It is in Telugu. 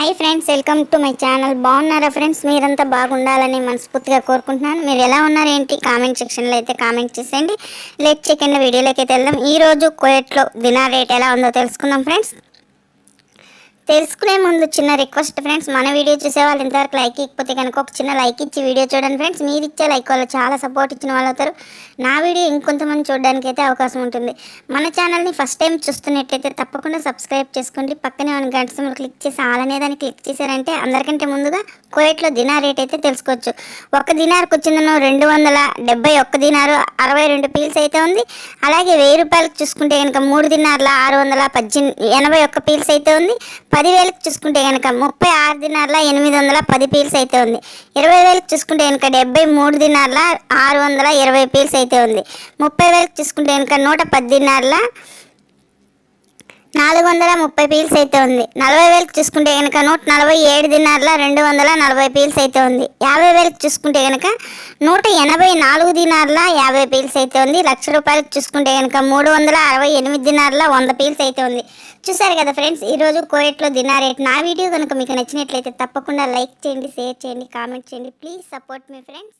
Hi friends welcome to my channel బాగున్నారా ఫ్రెండ్స్ మీరంతా బాగుండాలని మనస్ఫూర్తిగా కోరుకుంటున్నాను. మీరు ఎలా ఉన్నారు ఏంటి? కామెంట్ సెక్షన్లో అయితే కామెంట్ చేసేయండి. లేట్ చేయకుండా వీడియోలోకి అయితే వెళ్దాం. ఈ రోజు కోయట్లో దినార్ రేట్ ఎలా ఉందో తెలుసుకుందాం ఫ్రెండ్స్ తెలుసుకునే ముందు చిన్న రిక్వెస్ట్ ఫ్రెండ్స్ మన వీడియో చూసే వాళ్ళు ఇంతవరకు లైక్ ఇకపోతే కనుక ఒక చిన్న లైక్ ఇచ్చి వీడియో చూడండి ఫ్రెండ్స్ మీరు ఇచ్చే లైక్ వాళ్ళు చాలా సపోర్ట్ ఇచ్చిన వాళ్ళు అవుతారు. నా వీడియో ఇంకొంతమంది చూడడానికి అయితే అవకాశం ఉంటుంది. మన ఛానల్ని ఫస్ట్ టైం చూస్తున్నట్లయితే తప్పకుండా సబ్స్క్రైబ్ చేసుకోండి. పక్కనే మన గంట సింబల్ క్లిక్ చేసి ఆల్ దాన్ని క్లిక్ చేశారంటే అందరికంటే ముందుగా కోయట్లో దినార్ రేట్ అయితే తెలుసుకోవచ్చు. ఒక దినార్కి వచ్చిందను రెండు వందల డెబ్బై ఒక్క దినారు అరవై రెండు పీల్స్ అయితే ఉంది. అలాగే వెయ్యి రూపాయలకు చూసుకుంటే కనుక మూడు దినార్ల ఆరు వందల పద్దెనిమిది ఎనభై ఒక్క పీల్స్ అయితే ఉంది. పదివేలకు చూసుకుంటే కనుక ముప్పై ఆరు దినాల ఎనిమిది వందల పది పీల్స్ అయితే ఉంది. ఇరవై వేలకు చూసుకుంటే కనుక డెబ్బై మూడు దినాల ఆరు వందల ఇరవై పీల్స్ అయితే ఉంది. ముప్పై వేలకు చూసుకుంటే కనుక నూట పది దినార్ల నాలుగు వందల ముప్పై పీల్స్ అయితే ఉంది. నలభై వేలకు చూసుకుంటే కనుక నూట నలభై ఏడు దినార్ల రెండు వందల నలభై పీల్స్ అయితే ఉంది. యాభై వేలకు చూసుకుంటే కనుక నూట ఎనభై నాలుగు దినార్ల యాభై పీల్స్ అయితే ఉంది. లక్ష రూపాయలకు చూసుకుంటే కనుక మూడు వందల అరవై ఎనిమిది దినార్ల వంద పీల్స్ అయితే ఉంది. చూసారు కదా ఫ్రెండ్స్ ఈరోజు కోయట్లో దినార్ రేట్. నా వీడియో కనుక మీకు నచ్చినట్లయితే తప్పకుండా లైక్ చేయండి షేర్ చేయండి కామెంట్ చేయండి. ప్లీజ్ సపోర్ట్ మీ ఫ్రెండ్స్.